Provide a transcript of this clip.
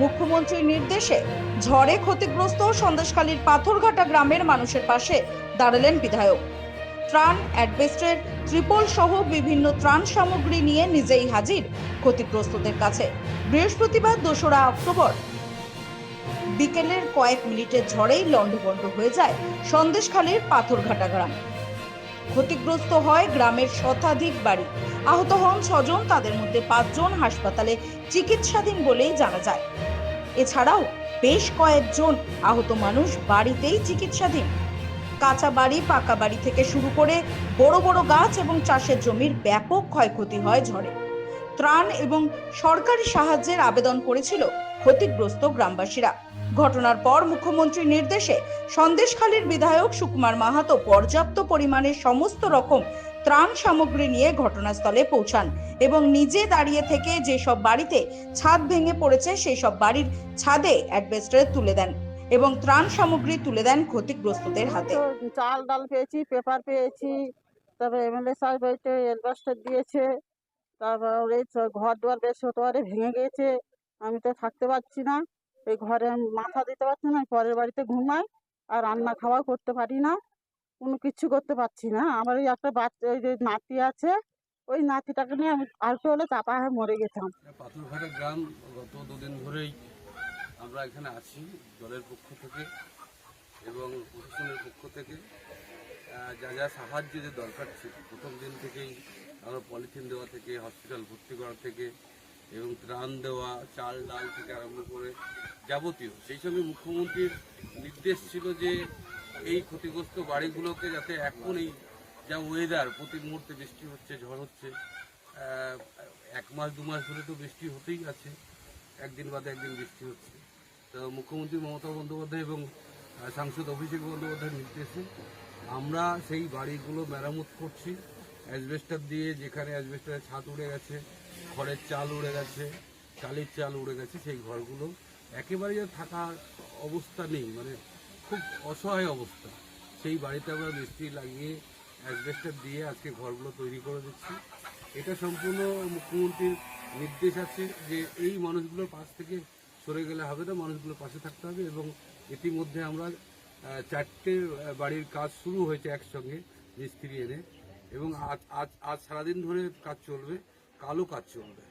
মুখ্যমন্ত্রীর নির্দেশে ঝড়ে ক্ষতিগ্রস্ত সন্দেশখালীর পাথরঘাটা গ্রামের মানুষের পাশে দাঁড়ালেন বিধায়ক। ত্রাণ অ্যাডভেস্টের ত্রিপল সহ বিভিন্ন ত্রাণ সামগ্রী নিয়ে নিজেই হাজির ক্ষতিগ্রস্তদের কাছে। বৃহস্পতিবার দোসরা অক্টোবর বিকেলের কয়েক মিনিটের ঝড়েই লণ্ডভণ্ড হয়ে যায় সন্দেশখালীর পাথরঘাটা গ্রাম। ক্ষতিগ্রস্ত হয় গ্রামের শতাধিক বাড়ি। আহত হন ছজন তাদের মধ্যে পাঁচজন হাসপাতালে চিকিৎসাধীন বলেই জানা যায়। এছাড়াও বেশ কয়েকজন আহত মানুষ বাড়িতেই চিকিৎসাধীন। কাঁচা বাড়ি, পাকা বাড়ি থেকে শুরু করে বড় বড় গাছ এবং চাষের জমির ব্যাপক ক্ষয়ক্ষতি হয় ঝড়ে। ত্রাণ এবং সরকারি সাহায্যের আবেদন করেছিল ক্ষতিগ্রস্ত গ্রামবাসীরা। ঘটনার পর মুখ্যমন্ত্রীর নির্দেশে সন্দেশখালীর বিধায়ক সুকুমার মাহাতো পর্যাপ্ত পরিমাণে সমস্ত রকম ত্রাণ সামগ্রী নিয়ে ঘটনাস্থলে পৌঁছান এবং নিজে দাঁড়িয়ে থেকে যেসব বাড়িতে ছাদ ভেঙে পড়েছে সেই সব বাড়ির ছাদে অ্যাডভেস্টার তুলে দেন এবং ত্রাণ সামগ্রী তুলে দেন ক্ষতিগ্রস্তদের হাতে। চাল ডাল পেয়েছি, পেপার পেয়েছি, তারপরে এমএলএ সাহেব হইতে এলবাস্টার দিয়েছে, তারপর ঘর দুয়ার বেশ হতে ভেঙে গিয়েছে, আমি তো থাকতে পারছি না। এই ঘরে মাথা দিতে পারছি না, পরের বাড়িতে ঘুমাই আর রান্না খাওয়া করতে পারি না, কোনো কিছু করতে পারছি না। আমার ওই একটা বাচ্চা, ওই যে নাতি আছে, ওই নাতিটাকে নিয়ে আমি আর একটু হলে চাপা হয়ে মরে গেতাম পাথরঘাটা গ্রাম, গত দুদিন ধরেই আমরা এখানে আছি, দলের পক্ষ থেকে এবং প্রশাসনের পক্ষ থেকে। যা যা সাহায্য যে দরকার ছিল, প্রথম দিন থেকেই আমরা পলিথিন দেওয়া থেকে, হসপিটাল ভর্তি করা থেকে এবং ত্রাণ দেওয়া, চাল, ডাল থেকে আরম্ভ করে যাবতীয়। সেই সঙ্গে মুখ্যমন্ত্রীর নির্দেশ ছিল যে এই ক্ষতিগ্রস্ত বাড়িগুলোকে যাতে এখন এই যা ওয়েদার প্রতি মুহূর্তে বৃষ্টি হচ্ছে, ঝড় হচ্ছে এক মাস, দু মাস ধরে তো বৃষ্টি হতেই আছে, একদিন বাদে একদিন বৃষ্টি হচ্ছে। তো মুখ্যমন্ত্রী মমতা বন্দ্যোপাধ্যায় এবং সাংসদ অভিষেক বন্দ্যোপাধ্যায়ের নির্দেশে আমরা সেই বাড়িগুলো মেরামত করছি। অ্যাসবেস্টার দিয়ে যেখানে অ্যাসবেস্টারের ছাদ উড়ে গেছে খড়ের চাল উড়ে গেছে, চালের চাল উড়ে গেছে, সেই ঘরগুলো একেবারে থাকার অবস্থা নেই মানে খুব অসহায় অবস্থা। সেই বাড়িতে আমরা মিস্ত্রি লাগিয়ে অ্যাসবেস্টার দিয়ে আজকে ঘরগুলো তৈরি করে দিচ্ছি। এটা সম্পূর্ণ মুখ্যমন্ত্রীর নির্দেশ আছে যে এই মানুষগুলোর পাশ থেকে সরে গেলে হবে না, মানুষগুলোর পাশে থাকতে হবে এবং ইতিমধ্যে আমরা চারটে বাড়ির কাজ শুরু হয়েছে একসঙ্গে মিস্ত্রি এনে এবং আজ আজ আজ সারাদিন ধরে কাজ চলবে। কালো কাজ চলবে